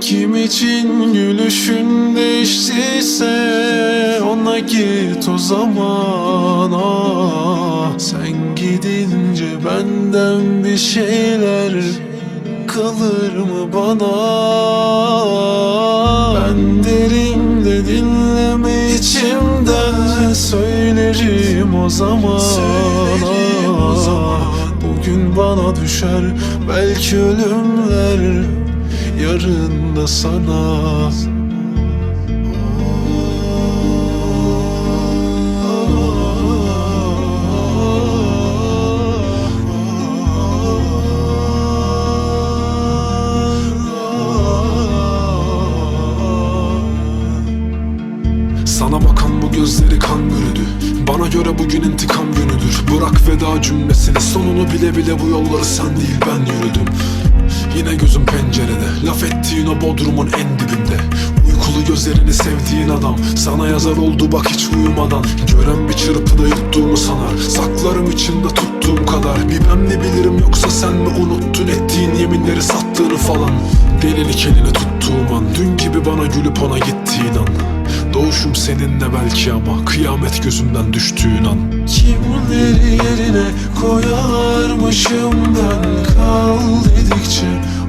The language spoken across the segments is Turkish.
Kim için gülüşün değiştiyse Ona git o zaman ah. Sen gidince benden bir şeyler Kalır mı bana Ben derimde dinleme içimden Söylerim o zaman ah. Bugün bana düşer belki ölümler Yarın da sana. Sana bakan bu gözleri kan bürüdü. Bana göre bugün intikam günüdür. Bırak veda cümlesini. Sonunu bile bile bu yolları sen değil ben yürüdüm Yine gözüm pencerede. Laf ettiğin o bodrumun en dibinde. Uykulu gözlerini sevdiğin adam. Sana yazar oldu bak hiç uyumadan. Gören bir çırpıda yuttuğumu sanar. Saklarım içinde tuttuğum kadar. Ben mi bilirim yoksa sen mi unuttun Ettiğin yeminleri sattığını falan. Delilik elini tuttuğum an. Dün gibi bana gülüp ona gittiğin an. Doğuşum seninle belki ama Kıyamet gözümden düştüğün an. Kimleri yerine koyarmışım ben Kal dedikçe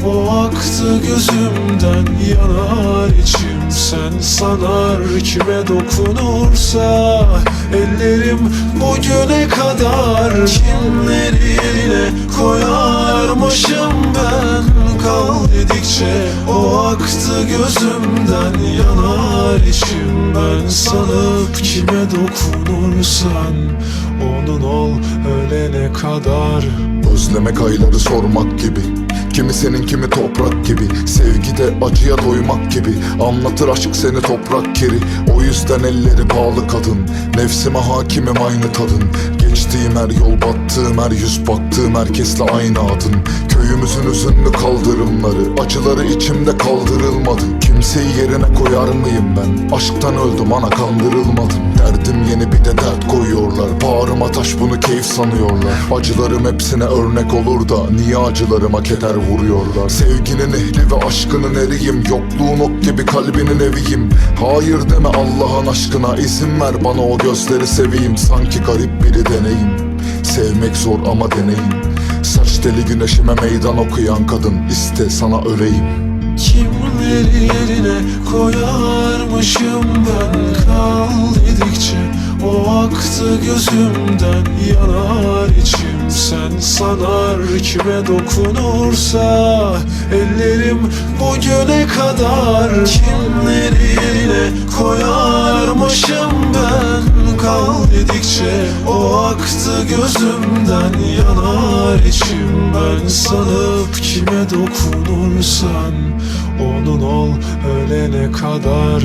o aktı gözümden Yanar içim. Sen sanar Kime dokunursa ellerim bugüne kadar. Kimleri yerine koyarmışım ben? Kal dedikçe o aktı gözümden Yanar içim. Ben sanıp kime dokunursan Onun ol ölene kadar. Özlemek ayları sormak gibi Kimi senin kimi toprak gibi. Sevgide acıya doymak gibi. Anlatır aşk seni toprak kiri. O yüzden elleri bağlı kadın. Nefsime hakimim aynı kadın Geçtiğim her yol battığım her yüz Baktığım herkesle aynı adın. Köyümüzün üzünlü kaldırımları Acıları içimde kaldırılmadı. Kimseyi yerine koyar mıyım ben? Aşktan öldüm ana kandırılmadım. Derdim yeni bir de dert koyuyorlar. Bağrıma taş bunu keyif sanıyorlar. Acılarım hepsine örnek olur da Niye acılarıma keder vuruyorlar. Sevginin ehli ve aşkının eriyim. Yokluğun ok gibi kalbinin eviyim. Hayır deme Allah'ın aşkına. İzin ver bana o gözleri seveyim. Sanki garip biri deneyim. Sevmek zor ama deneyim. Saç deli güneşime meydan okuyan kadın. İste sana öleyim Kimleri yerine koyarmışım ben? Kal dedikçe o aktı gözümden Yanar içim. Sen sanar Kime dokunursa ellerim bugüne kadar. Kimleri yerine koyarmışım ben? Kal dedikçe o aktı gözümden Yanar içim. Ben sanıp kime dokunursan Onun ol ölene kadar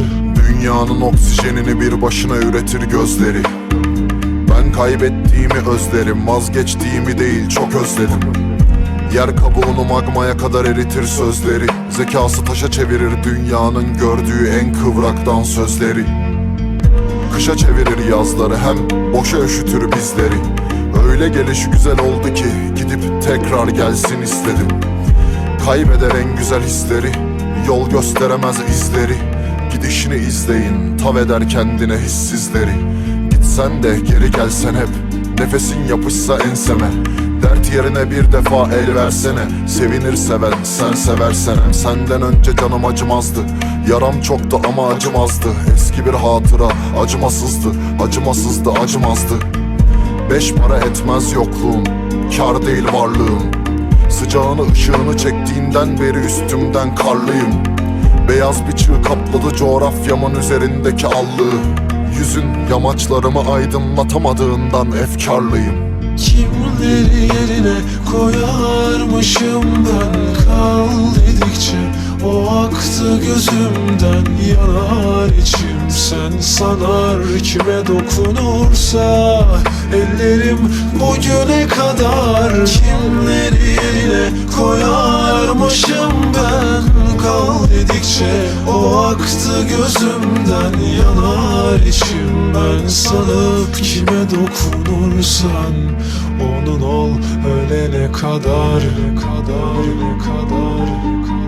Dünyanın oksijenini bir başına üretir gözleri. Ben kaybettiğimi özlerim Vazgeçtiğimi değil çok özledim. Yer kabuğunu magmaya kadar eritir sözleri. Zekası taşa çevirir dünyanın gördüğü en kıvraktan sözleri Kışa çevirir yazları hem boşa üşütür bizleri. Öyle geliş güzel oldu ki gidip tekrar gelsin istedim. Kaybeder en güzel hisleri Yol gösteremez izleri Gidişini izleyin Tav eder kendine hissizleri. Gitsen de geri gelsen hep Nefesin yapışsa enseme. Dert yerine bir defa el versene Sevinir seven sen seversen. Senden önce canım acımazdı Yaram çoktu ama acımazdı. Eski bir hatıra acımasızdı Acımasızdı acımazdı. Beş para etmez yokluğun Kar değil varlığın Sıcağını ışığını çektiğinden beri üstümden karlıyım Beyaz bir çığ kapladı coğrafyamın üzerindeki allığı. Yüzün yamaçlarımı aydınlatamadığından efkarlıyım. Kimleri yerine koyarmışım ben? Kal dedikçe o aktı gözümden Yanar içim. Sen sanar Kime dokunursa ellerim bugüne kadar. Kimleri yerine koyarmışım ben Kal dedikçe o aktı gözümden. Yanar içim ben sanıp kime dokunursan. Onun ol ölene kadar Ne kadar ne kadar